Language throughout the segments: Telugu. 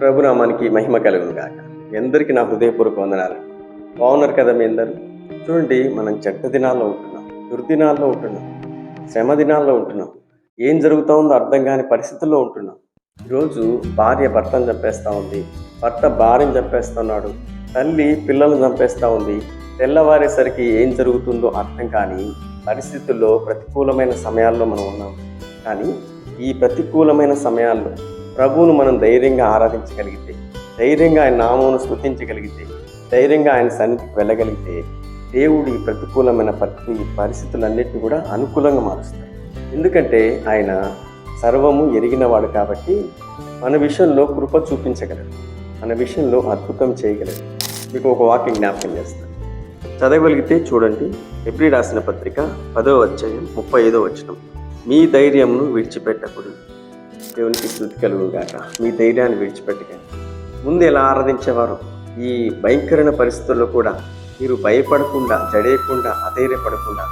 ప్రభునామానికి మహిమ కలుగును గాక. ఎందరికి నా హృదయపూర్వక వందనాలు. బాగున్నారు కదా మీ అందరు? చూడండి మనం చెడ్డ దినాల్లో ఉంటున్నాం దుర్దినాల్లో ఉంటున్నాం శ్రమ దినాల్లో ఉంటున్నాం. ఏం జరుగుతూ ఉందో అర్థం కాని పరిస్థితుల్లో ఉంటున్నాం. ఈరోజు భార్య భర్తను చంపేస్తూ ఉంది భర్త భార్యను చంపేస్తున్నాడు తల్లి పిల్లలను చంపేస్తూ ఉంది. తెల్లవారేసరికి ఏం జరుగుతుందో అర్థం కాని పరిస్థితుల్లో ప్రతికూలమైన సమయాల్లో మనం ఉన్నాం. కానీ ఈ ప్రతికూలమైన సమయాల్లో ప్రభువును మనం ధైర్యంగా ఆరాధించగలిగితే ధైర్యంగా ఆయన నామమును స్థుతించగలిగితే ధైర్యంగా ఆయన సన్నిధికి వెళ్ళగలిగితే దేవుడి ప్రతికూలమైన పరి పరిస్థితులన్నిటిని కూడా అనుకూలంగా మారుస్తాడు ఎందుకంటే ఆయన సర్వము ఎరిగినవాడు కాబట్టి మన విషయంలో కృప చూపించగలడు. మన విషయంలో అద్భుతం చేయగలడు. మీకు ఒక వాక్యం జ్ఞాపకం చేస్తాను. చదవగలిగితే చూడండి. ఎబ్రి రాసిన పత్రిక పదో అధ్యాయం ముప్పై ఐదో వచనం. మీ ధైర్యంను విడిచిపెట్టకూడదు. దేవునికి స్థుతి కలుగుగాక మీ ధైర్యాన్ని విడిచిపెట్టకండి ముందు ఎలా ఆరాధించేవారు? ఈ భయంకరమైన పరిస్థితుల్లో కూడా మీరు భయపడకుండా జడేయకుండా అధైర్యపడకుండా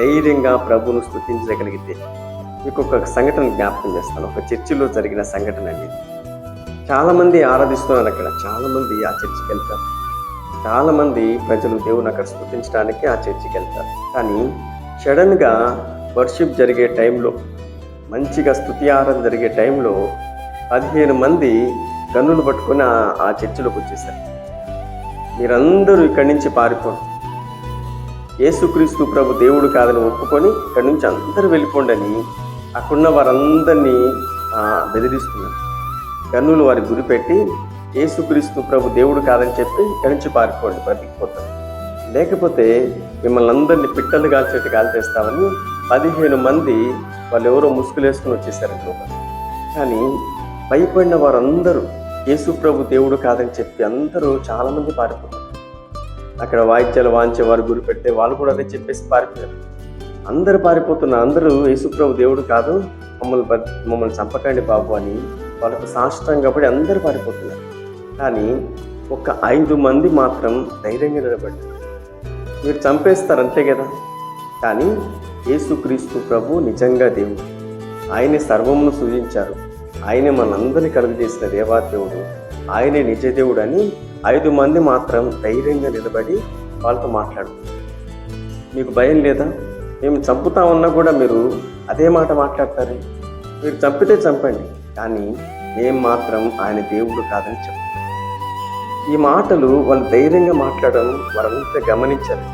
ధైర్యంగా ప్రభును స్థుతించగలిగితే మీకు ఒక సంఘటన జ్ఞాపకం చేస్తాను. ఒక చర్చిలో జరిగిన సంఘటన అండి. చాలామంది ఆరాధిస్తున్నారు అక్కడ. చాలామంది ఆ చర్చికి వెళ్తారు. చాలామంది ప్రజలు దేవుని అక్కడ స్థుతించడానికి ఆ చర్చికి వెళ్తారు. కానీ సడన్గా వర్షిప్ జరిగే టైంలో మంచిగా స్తుతి ఆరాధన జరిగే టైంలో పదిహేను మంది గన్నులు పట్టుకొని ఆ- చర్చిలోకి వచ్చేసారు మీరందరూ ఇక్కడి నుంచి పారిపోండి. యేసుక్రీస్తు ప్రభు దేవుడు కాదని ఒప్పుకొని ఇక్కడి నుంచి అందరూ వెళ్ళిపోండి అని అక్కడున్న వారందరినీ బెదిరిస్తున్నారు. గన్నులు వారి గురి పెట్టి యేసుక్రీస్తు ప్రభు దేవుడు కాదని చెప్పి ఇక్కడి నుంచి పారిపోండి బ్రతికిపోతారు లేకపోతే మిమ్మల్ని అందరినీ పిట్టలు కాల్చేట్టు కాల్చేస్తామని పదిహేను మంది వాళ్ళు ఎవరో ముసుగులేసుకుని వచ్చేసారు లోపల. కానీ భయపడిన వారందరూ యేసు ప్రభు దేవుడు కాదని చెప్పి అందరూ చాలామంది పారిపోతారు అక్కడ వాయిద్యాలు వాంచే వారు గురి పెడితే వాళ్ళు కూడా అదే చెప్పేసి పారిపోయారు. అందరూ పారిపోతున్న అందరూ యేసుప్రభు దేవుడు కాదు మమ్మల్ని మమ్మల్ని చంపకండి బాబు అని వాళ్ళకు సాష్టంగా పడి అందరూ పారిపోతున్నారు. కానీ ఒక ఐదు మంది మాత్రం ధైర్యంగా నిలబడ్డారు. మీరు చంపేస్తారు అంతే కదా? కానీ యేసుక్రీస్తు ప్రభు నిజంగా దేవుడు. ఆయనే సర్వమును సృజించారు ఆయనే మనందరినీ కలుగజేసిన దేవాదేవుడు ఆయనే నిజదేవుడు అని ఐదు మంది మాత్రం ధైర్యంగా నిలబడి వాళ్ళతో మాట్లాడుతున్నారు. మీకు భయం లేదా? మేము చంపుతామన్నా కూడా మీరు అదే మాట మాట్లాడతారు? మీరు చంపితే చంపండి కానీ మేము మాత్రం ఆయన దేవుడు కాదని చెప్పు ఈ మాటలు వాళ్ళు ధైర్యంగా మాట్లాడడం వారంతా గమనించారు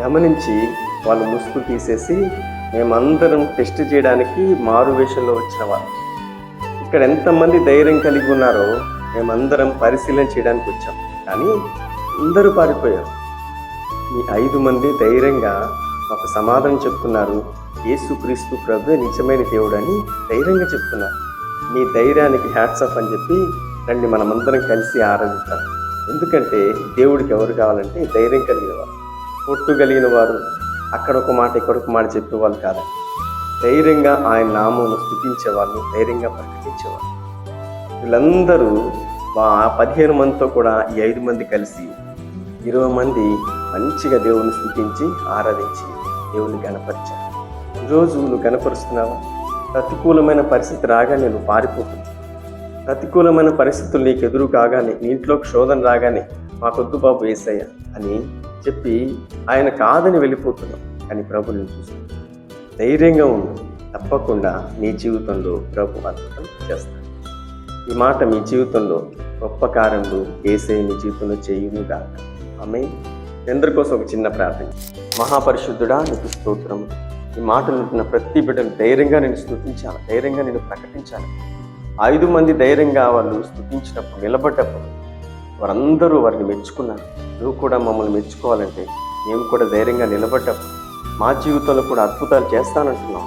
గమనించి వాళ్ళు ముసుగు తీసేసి మేమందరం టెస్ట్ చేయడానికి మారు వేషంలో వచ్చిన వాళ్ళు. ఇక్కడ ఎంతమంది ధైర్యం కలిగి ఉన్నారో మేమందరం పరిశీలన చేయడానికి వచ్చాం. కానీ అందరూ పారిపోయారు. ఈ ఐదు మంది ధైర్యంగా మాకు సమాధానం చెప్తున్నారు. యేసుక్రీస్తు ప్రభు నిజమైన దేవుడు అని ధైర్యంగా చెప్తున్నారు. మీ ధైర్యానికి హ్యాట్స్ ఆఫ్ అని చెప్పి రండి మనమందరం కలిసి ఆరాధిస్తాం ఎందుకంటే దేవుడికి ఎవరు కావాలంటే ధైర్యం కలిగిన వారు. పొట్టు కలిగిన వారు అక్కడ ఒక మాట ఇక్కడ ఒక మాట చెప్పేవాళ్ళు కాదు. ధైర్యంగా ఆయన నామమును స్థుతించేవాళ్ళు ధైర్యంగా ప్రకటించేవాళ్ళు. వీళ్ళందరూ ఆ పదిహేను మందితో కూడా ఈ ఐదు మంది కలిసి ఇరవై మంది మంచిగా దేవుని స్థుతించి ఆరాధించి దేవుని గణపరిచారు. ఈరోజు నువ్వు గణపరుస్తున్నావా? ప్రతికూలమైన పరిస్థితి రాగానే నువ్వు పారిపోతుంది ప్రతికూలమైన పరిస్థితులు నీకు ఎదురు కాగానే నీ ఇంట్లోకి శోధన రాగానే మాకొద్దు బాబు వేసాయ అని చెప్పి ఆయన కాదని వెళ్ళిపోతున్నాం. కానీ ప్రభు నేను చూస్తున్నాను ధైర్యంగా ఉండు. తప్పకుండా నీ జీవితంలో ప్రభు అద్భుతం చేస్తాడు. ఈ మాట మీ జీవితంలో గొప్ప కార్యములు ఏసే మీ జీవితంలో చేయునుగా ఆమె ఎందరి కోసం ఒక చిన్న ప్రార్థన. మహాపరిశుద్ధుడా నీకు స్తోత్రం ఈ మాటలు ఉంటున్న ప్రతి బిడ్డను ధైర్యంగా నేను స్థుతించాను. ధైర్యంగా నేను ప్రకటించాను. ఐదు మంది ధైర్యంగా వాళ్ళు స్థుతించినప్పుడు నిలబడ్డప్పుడు వారందరూ వారిని మెచ్చుకున్నారు. నువ్వు కూడా మమ్మల్ని మెచ్చుకోవాలంటే మేము కూడా ధైర్యంగా నిలబడ్డప్పుడు మా జీవితంలో కూడా అద్భుతాలు చేస్తానంటున్నాం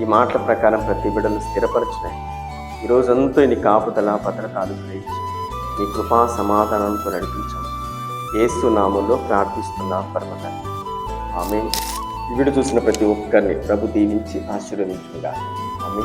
ఈ మాటల ప్రకారం ప్రతి బిడ్డను స్థిరపరచినాయి ఈ రోజంతా నీ కాపుదల భద్రత అనుగ్రహించి నీ కృపా సమాధానంతో నడిపించాం. ఏసు నామంలో ప్రార్థిస్తున్నా పరమత ఆమె వీడు చూసిన ప్రతి ఒక్కరిని ప్రభు దీవించి ఆశీర్వదించుగా ఆమె